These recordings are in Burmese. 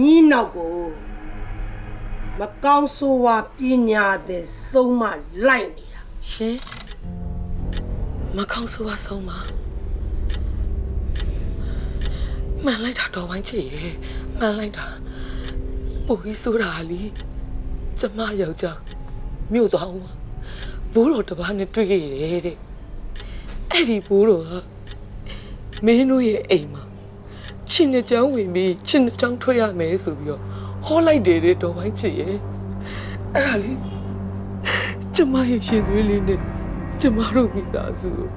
ညီနောက်ကိုမကောင်းဆိုးဝါပညာတဲ့စုံမလိုက်နေတာရှင်မကောင်းဆိုးပါဆုံးပါမှန်လိုက်တာတော့ဝိုင်းချစ်ရေမှန်လိုက်တာပူပြီးဆိုတာလीကျမယောက်ျားမြို့သွားအောင်ပါဘိုးတော်တစ်ပါးနဲ့တွေ့ရတယ်တဲ့အဲ့ဒီဘိုးတော်ကမင်းတို့ရဲ့အိမ်မှာ ချင်းတဲ့ချောင်းဝင်ပြီးချင်းတဲ့ချောင်းထွက်ရမယ်ဆိုပြီးတော့ဟောလိုက်တယ်တဲ့တော်ဝိုင်းချစ်ရေအဲ့ဒါလीကျမရဲ့ရှင်သွေးလေးနဲ့ကျမတို့မိသားစုကို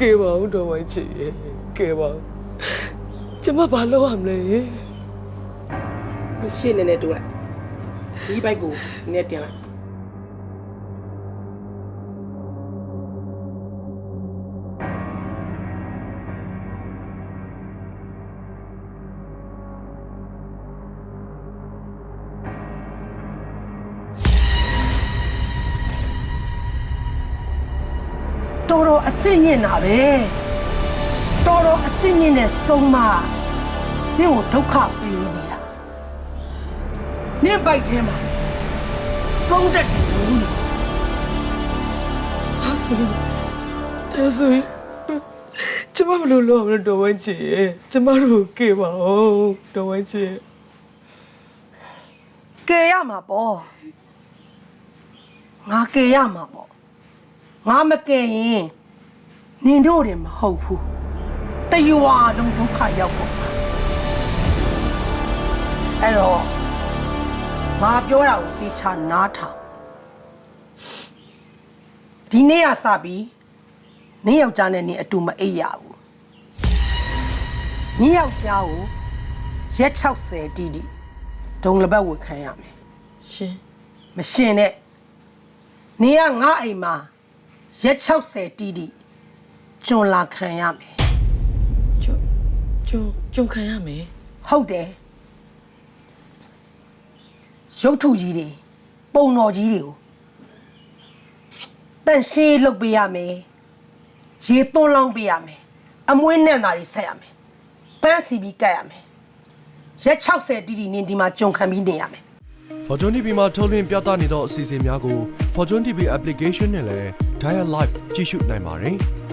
ကဲပါဦးတော်ဝိုင်းချစ်ရဲ့ကဲပါဦးကျမဘာလုပ်ရမလဲရှင်းနေနေတူလိုက်ဒီဘိုက်ကိုနည်းတင်လိုက် တော်တော်အစ်စ်ညင်တာပဲတော်တော်အစ်စ်ညင်တဲ့ဆုံးမနင့်ကိုဒုက္ခပေးနေတာနင့်ဘိုက်ထဲမှာဆုံးတဲ့လူနေဟာဆိုရင်တဲဆိုရင်ကျမဘယ်လိုလုပ်ရမလဲတော်ဝိုင်းချစ်ရဲ့ကျမတို့ကဲပါဦးတော်ဝိုင်းချစ်ရဲ့ကယ်ရမှာပေါ့ငါကယ်ရမှာပေါ့ ငါမကယ်ရင်နင်တို့တယ်မဟုတ်ဘူးတရွာလုံးဒုက္ခရောက်ကုန်တာအဲ့တော့ငါပြောတာကိုသိချနားထောင်ဒီနေ့ကစပြီးနင်းယောက်ျားနဲ့နင်အတူမအိပ်ရဘူးနင်းယောက်ျားကိုရက်60တီးတီးဒုံလဘက်ဝတ်ခံရမယ်ရှင်မရှင်နဲ့နေကငါအိမ်မှာ ရက်60တီးတီးကျွန်းလာခံရမယ်ကျုံကျုံကျုံခံရမယ်ဟုတ်တယ်ရုပ်ထုကြီးတွေပုံတော်ကြီးတွေကိုတန့်ရှင်းလုပ်ပေးရမယ်ရေသွန်းလောင်းပေးရမယ်အမွှေးနဲ့တာတွေဆက်ရမယ်ပန်းစီပြီးကတ်ရမယ်ရက်60တီးတီးနင်းဒီမှာကြုံခံပြီးနေရမယ် Fortune TV မှာထုတ်လွှင့်ပြသနေသောအစီအစဉ်များကို Fortune TV application နဲ့လည်း Dial Live ကြည့်ရှုနိုင်ပါတယ်။